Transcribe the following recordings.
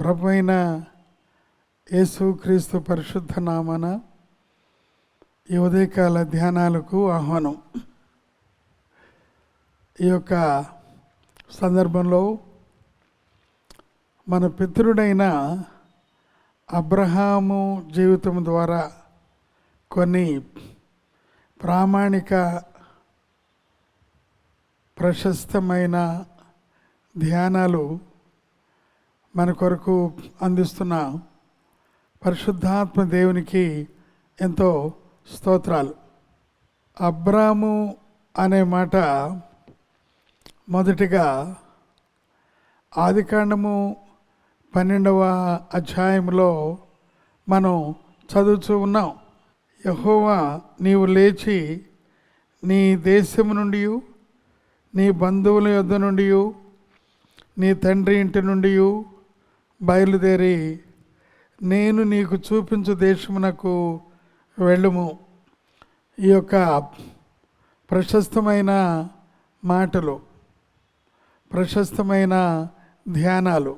ప్రభు అయిన యేసుక్రీస్తు పరిశుద్ధ నామన ఈ ఉదయకాల ధ్యానాలకు ఆహ్వానం. ఈ యొక్క సందర్భంలో మన పితృడైన అబ్రహాము జీవితం ద్వారా కొన్ని ప్రామాణిక ప్రశస్తమైన ధ్యానాలు మన కొరకు అందిస్తున్న పరిశుద్ధాత్మ దేవునికి ఎంతో స్తోత్రాలు. అబ్రాము అనే మాట మొదటిగా ఆదికాండము పన్నెండవ అధ్యాయంలో మనం చదువుతూ ఉన్నాం. యహోవా నీవు లేచి నీ దేశము నుండి నీ బంధువుల యొద్ద నుండి నీ తండ్రి ఇంటి నుండి బయలుదేరి నేను నీకు చూపించు దేశమునకు వెళ్ళుము. ఈ యొక్క ప్రశస్తమైన మాటలు ప్రశస్తమైన ధ్యానాలు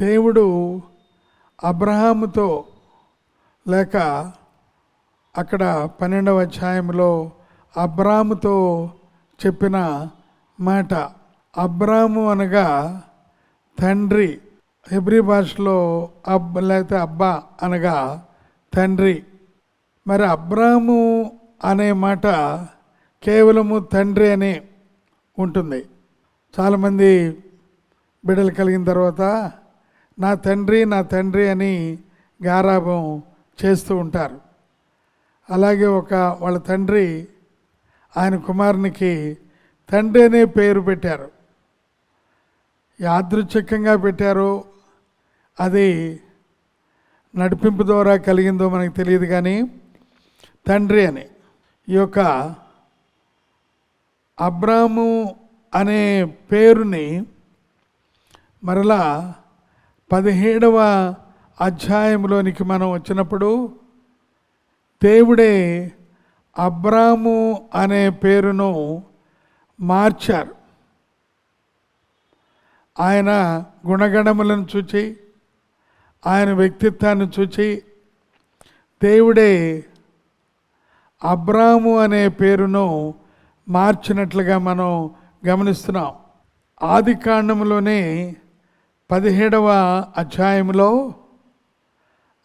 దేవుడు అబ్రహాముతో లేక అక్కడ పన్నెండవ అధ్యాయంలో అబ్రాముతో చెప్పిన మాట అబ్రాము అనగా తండ్రి. హెబ్రి భాషలో అబ్ లేకపోతే అబ్బా అనగా తండ్రి. మరి అబ్రాహము అనే మాట కేవలము తండ్రి అని ఉంటుంది. చాలామంది బిడ్డలు కలిగిన తర్వాత నా తండ్రి నా తండ్రి అని గారాభం చేస్తూ ఉంటారు. అలాగే ఒక వాళ్ళ తండ్రి ఆయన కుమారునికి తండ్రి అనే పేరు పెట్టారు. యాదృచ్ఛికంగా పెట్టారు అది నడిపింపు ద్వారా కలిగిందో మనకు తెలియదు కానీ తండ్రి అని ఈ యొక్క అబ్రాము అనే పేరుని మరలా పదిహేడవ అధ్యాయంలోనికి మనం వచ్చినప్పుడు దేవుడే అబ్రాము అనే పేరును మార్చారు. ఆయన గుణగణములను చూచి ఆయన వ్యక్తిత్వాన్ని చూచి దేవుడే అబ్రాము అనే పేరును మార్చినట్లుగా మనం గమనిస్తున్నాం. ఆది కాండంలోనే పదిహేడవ అధ్యాయంలో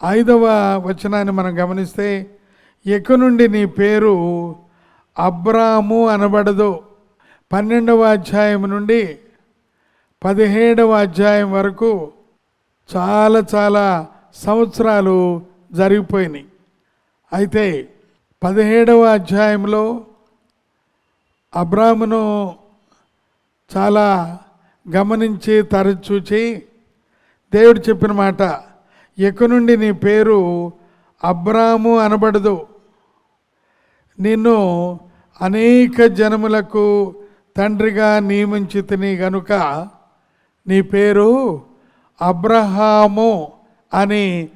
ఐదవ వచనాన్ని మనం గమనిస్తే ఎక్క నుండి నీ పేరు అబ్రాము అనబడదు. పన్నెండవ అధ్యాయం నుండి పదిహేడవ అధ్యాయం వరకు చాలా చాలా సంవత్సరాలు జరిగిపోయినాయి. అయితే పదిహేడవ అధ్యాయంలో అబ్రామును చాలా గమనించి తరచూచి దేవుడు చెప్పిన మాట ఎక్క నుండి నీ పేరు అబ్రాము అనబడదు. నిన్ను అనేక జనములకు తండ్రిగా నియమించితిని గనుక నీ పేరు అబ్రహాము అని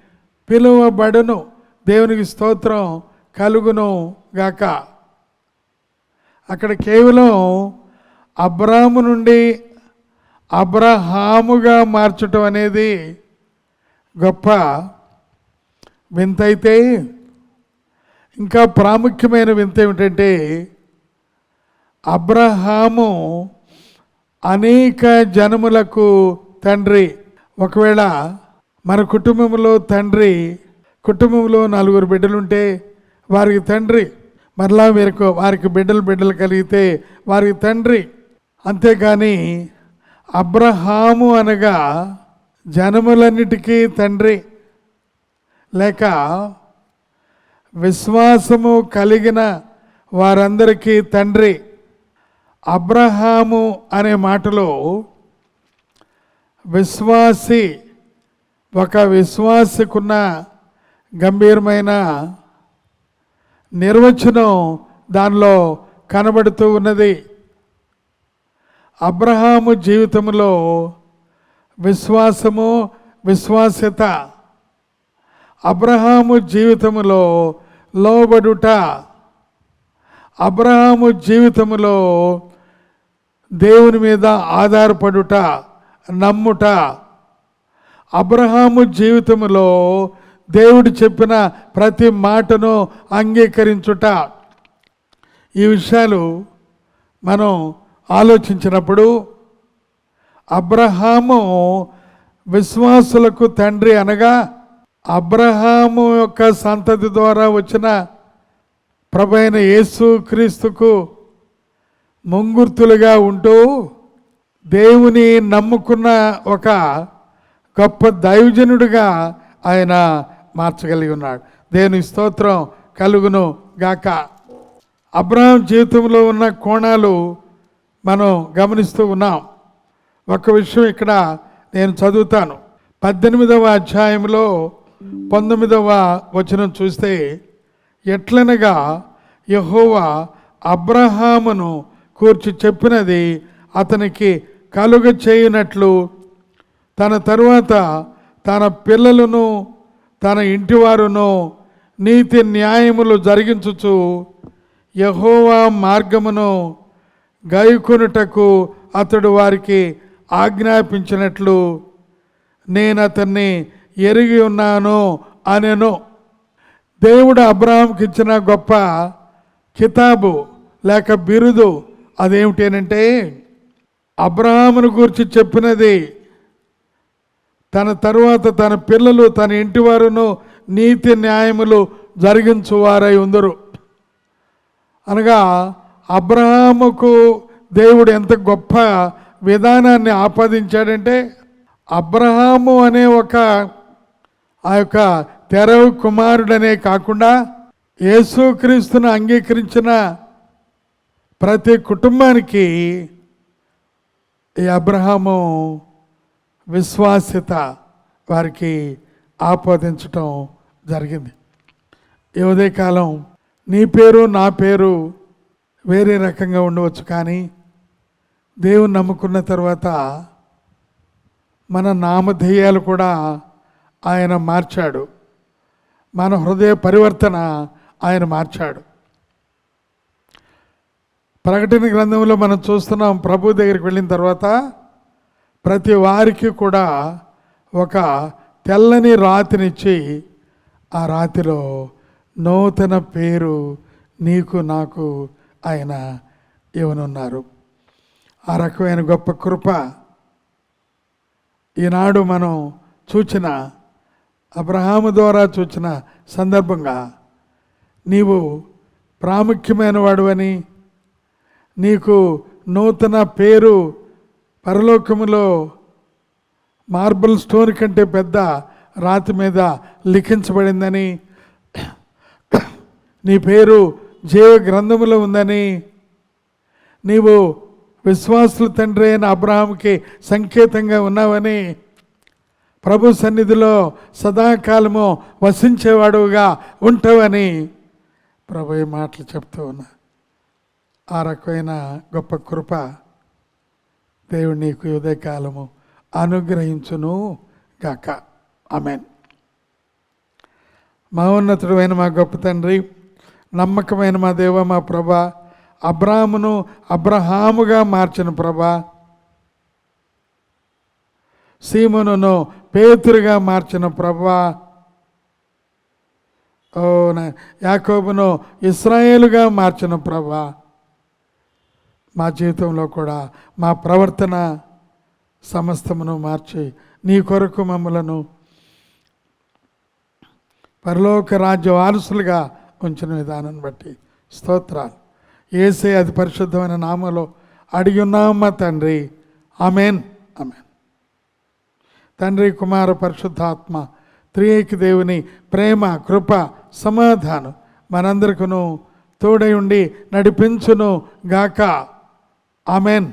పిలువబడును. దేవునికి స్తోత్రం కలుగును గాక. అక్కడ కేవలం అబ్రాము నుండి అబ్రహాముగా మార్చటం అనేది గొప్ప వింతైతే ఇంకా ప్రాముఖ్యమైన వింత ఏమిటంటే అబ్రహాము అనేక జనములకు తండ్రి. ఒకవేళ మన కుటుంబంలో తండ్రి కుటుంబంలో నలుగురు బిడ్డలుంటే వారికి తండ్రి మరలా వీరికి వారికి బిడ్డలు బిడ్డలు కలిగితే వారికి తండ్రి. అంతేకాని అబ్రహాము అనగా జనములన్నిటికీ తండ్రి. లేక విశ్వాసము కలిగిన వారందరికీ తండ్రి. అబ్రహాము అనే మాటలో విశ్వాసి ఒక విశ్వాసకున్న గంభీరమైన నిర్వచనం దానిలో కనబడుతూ ఉన్నది. అబ్రహాము జీవితంలో విశ్వాసము విశ్వాస్యత అబ్రహాము జీవితములో లోబడుట అబ్రహాము జీవితములో దేవుని మీద ఆధారపడుట నమ్ముట. అబ్రహాము జీవితంలో దేవుడు చెప్పిన ప్రతి మాటను అంగీకరించుట. ఈ విషయాలు మనం ఆలోచించినప్పుడు అబ్రహాము విశ్వాసులకు తండ్రి అనగా అబ్రహాము యొక్క సంతతి ద్వారా వచ్చిన ప్రభైన యేసు క్రీస్తుకు ముంగుర్తులుగా ఉంటూ దేవుని నమ్ముకున్న ఒక గొప్ప దైవజనుడిగా ఆయన మార్చగలిగి ఉన్నాడు. దేని స్తోత్రం కలుగును గాక. అబ్రహాం జీవితంలో ఉన్న కోణాలు మనం గమనిస్తూ ఉన్నాం. ఒక విషయం ఇక్కడ నేను చదువుతాను. పద్దెనిమిదవ అధ్యాయంలో పంతొమ్మిదవ వచనం చూస్తే ఎట్లనగా యహోవా అబ్రహామును కూర్చి చెప్పినది అతనికి కలుగ చేయనట్లు. తన తరువాత తన పిల్లలను తన ఇంటివారును నీతి న్యాయములు జరిగించుచు యహోవా మార్గమును గైకొనుటకు అతడు వారికి ఆజ్ఞాపించినట్లు నేను అతన్ని ఎరిగి ఉన్నాను అనెను. దేవుడు అబ్రహాంకి ఇచ్చిన గొప్ప కితాబు లేక బిరుదు అదేమిటేనంటే అబ్రహామును గురించి చెప్పినది తన తరువాత తన పిల్లలు తన ఇంటి వారును నీతి న్యాయములు జరిగించువారై ఉందరు. అనగా అబ్రహాముకు దేవుడు ఎంత గొప్ప విధానాన్ని ఆపాదించాడంటే అబ్రహాము అనే ఒక ఆ యొక్క తెరవు కుమారుడనే కాకుండా యేసుక్రీస్తును అంగీకరించిన ప్రతి కుటుంబానికి ఈ అబ్రహాము విశ్వాస్యత వారికి ఆపాదించటం జరిగింది. ఈ ఉదయకాలం నీ పేరు నా పేరు వేరే రకంగా ఉండవచ్చు కానీ దేవుని నమ్ముకున్న తర్వాత మన నామధేయాలు కూడా ఆయన మార్చాడు. మన హృదయ పరివర్తన ఆయన మార్చాడు. ప్రకటన గ్రంథంలో మనం చూస్తున్నాం ప్రభు దగ్గరికి వెళ్ళిన తర్వాత ప్రతి వారికి కూడా ఒక తెల్లని రాతినిచ్చి ఆ రాతిలో నూతన పేరు నీకు నాకు ఆయన ఇవ్వనున్నారు. ఆ రకమైన గొప్ప కృప ఈనాడు మనం చూచిన అబ్రహాము ద్వారా చూచిన సందర్భంగా నీవు ప్రాముఖ్యమైన వాడువని నీకు నూతన పేరు పరలోకములో మార్బుల్ స్టోన్ కంటే పెద్ద రాతి మీద లిఖించబడిందని నీ పేరు జీవ గ్రంథములో ఉందని నీవు విశ్వాసుల తండ్రి అయిన అబ్రహాంకి సంకేతంగా ఉన్నావని ప్రభు సన్నిధిలో సదాకాలము వసించేవాడుగా ఉంటావని ప్రభు మాటలు చెప్తూ ఉన్నా ఆ రకమైన గొప్ప కృప దేవుడు నీకు ఉదయకాలము అనుగ్రహించును గాక. ఆమెన్. మహోన్నతుడైన మా గొప్ప తండ్రి నమ్మకమైన మా దేవ మా ప్రభ అబ్రాహమును అబ్రహాముగా మార్చిన ప్రభ సీమనును పేతురుగా మార్చిన ప్రభా ఓ యాకోబును ఇస్రాయేలుగా మార్చిన ప్రభా మా జీవితంలో కూడా మా ప్రవర్తన సమస్తమును మార్చి నీ కొరకు మమ్మలను పరలోక రాజ్య వారసులుగా ఉంచిన విధానాన్ని బట్టి స్తోత్రాలు. ఏసే అది పరిశుద్ధమైన నామలో అడిగి ఉన్నామా తండ్రి. అమెన్ అమెన్ తండ్రి కుమార పరిశుద్ధాత్మ త్రియేకి దేవుని ప్రేమ కృప సమాధానం మనందరికను తోడై ఉండి నడిపించును గాక. ఆమెన్.